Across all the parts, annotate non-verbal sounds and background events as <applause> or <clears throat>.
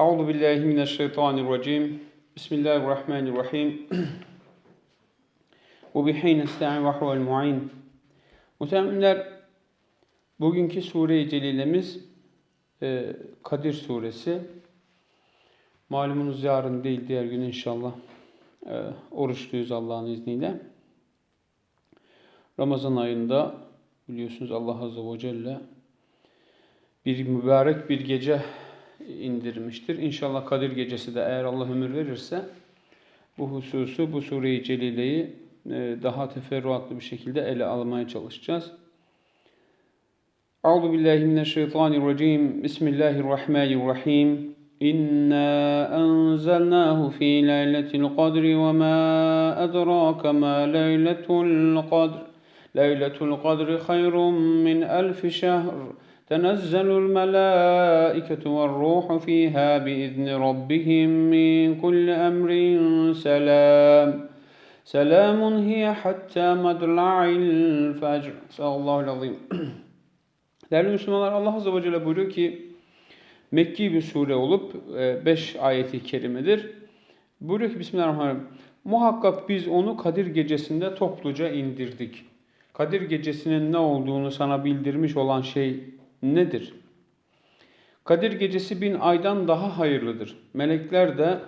Euzu billahi mineşşeytanirracim. Bismillahirrahmanirrahim. Ve bihi nesta'in ve huvel mu'in. Muhteremler, bugünkü sure-i celilemiz e, Kadir suresi. Malumunuz yarın değil, diğer gün inşallah e, oruçluyuz Allah'ın izniyle. Ramazan ayında biliyorsunuz Allah Azze ve Celle bir mübarek bir gece indirmiştir. İnşallah Kadir Gecesi de eğer Allah ömür verirse bu hususu, bu Sure-i Celile'yi e, daha teferruatlı bir şekilde ele almaya çalışacağız. Euzu billahi mineşşeytanirracim. Bismillahirrahmanirrahim. İnna enzelnahu fi leyletil kadri ve ma edrake ma leyletul kadr. Leyletul kadri hayrun min elfi şehr. تنزل الملائكة والروح فيها بإذن ربهم من كل أمر سلام سلام هي حتى مطلع الفجر Sallallahu <clears throat> azim. Değerli Müslümanlar Allah Azze ve Celle buyuruyor ki Mekki bir sure olup 5 ayeti kerimedir. Buyuruyor ki Bismillahirrahmanirrahim. Muhakkak biz onu Kadir gecesinde topluca indirdik. Kadir gecesinin ne olduğunu sana bildirmiş olan şey nedir? Kadir gecesi bin aydan daha hayırlıdır. Melekler de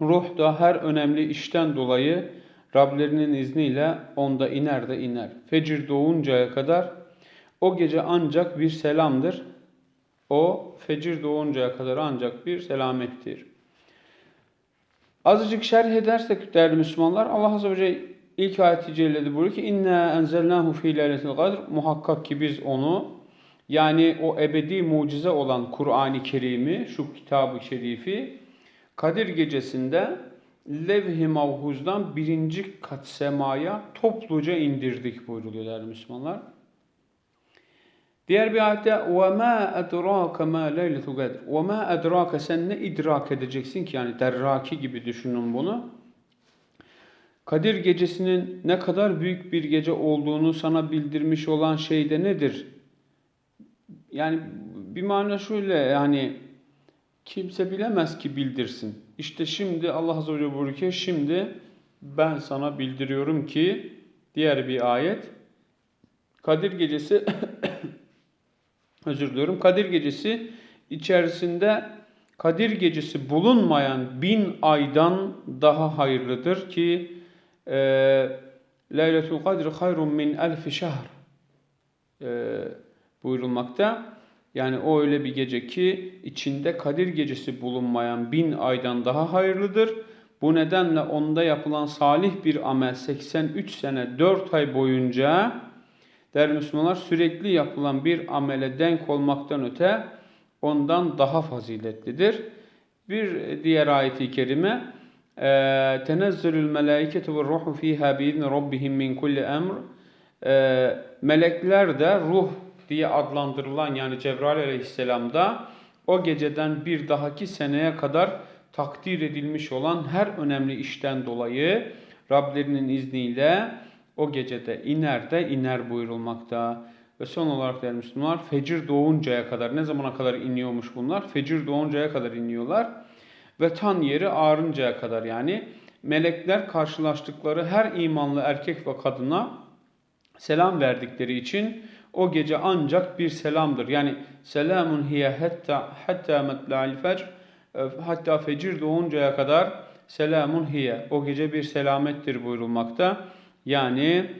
ruh da her önemli işten dolayı Rablerinin izniyle onda iner de iner. Fecir doğuncaya kadar o gece ancak bir selamdır. O fecir doğuncaya kadar ancak bir selamettir. Azıcık şerh edersek değerli Müslümanlar Allah Azze ve Celle ilk ayeti cellede buyuruyor ki inna enzelnahu fi leyletil kadr muhakkak ki biz onu yani o ebedi mucize olan Kur'an-ı Kerim'i, şu kitabı şerifi Kadir gecesinde levh-i mavhuzdan birinci kat semaya topluca indirdik buyruluyor değerli Müslümanlar. Diğer bir ayette وَمَا اَدْرَاكَ مَا لَيْلَةُ قَدْرِ وَمَا اَدْرَاكَ Sen ne idrak edeceksin ki? Yani derraki gibi düşünün bunu. Kadir gecesinin ne kadar büyük bir gece olduğunu sana bildirmiş olan şey de nedir? Yani bir mana şöyle yani kimse bilemez ki bildirsin. İşte şimdi Allah Azze ve Celle şimdi ben sana bildiriyorum ki diğer bir ayet Kadir gecesi <coughs> özür diliyorum. Kadir gecesi içerisinde Kadir gecesi bulunmayan bin aydan daha hayırlıdır ki e, Leyletul Kadr hayrun min elfi şehr e, buyurulmakta. Yani o öyle bir gece ki içinde Kadir gecesi bulunmayan bin aydan daha hayırlıdır. Bu nedenle onda yapılan salih bir amel 83 sene 4 ay boyunca değerli Müslümanlar sürekli yapılan bir amele denk olmaktan öte ondan daha faziletlidir. Bir diğer ayeti kerime tenezzelül melâiketu ve ruhu fîhâ biizni rabbihim min kulli emr melekler de ruh diye adlandırılan yani Cebrail aleyhisselam da o geceden bir dahaki seneye kadar takdir edilmiş olan her önemli işten dolayı Rablerinin izniyle o gecede iner de iner buyurulmakta. Ve son olarak değerli Müslümanlar fecir doğuncaya kadar ne zamana kadar iniyormuş bunlar? Fecir doğuncaya kadar iniyorlar. Ve tan yeri ağrıncaya kadar yani melekler karşılaştıkları her imanlı erkek ve kadına selam verdikleri için o gece ancak bir selamdır. Yani selamun hiye hatta hatta matla'il fecr hatta fecir doğuncaya kadar selamun hiye o gece bir selamettir buyurulmakta. Yani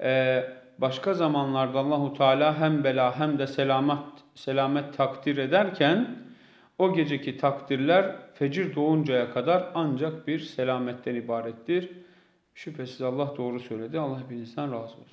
e, başka zamanlarda Allahu Teala hem bela hem de selamet selamet takdir ederken o geceki takdirler fecir doğuncaya kadar ancak bir selametten ibarettir. Şüphesiz Allah doğru söyledi. Allah hepinizden razı olsun.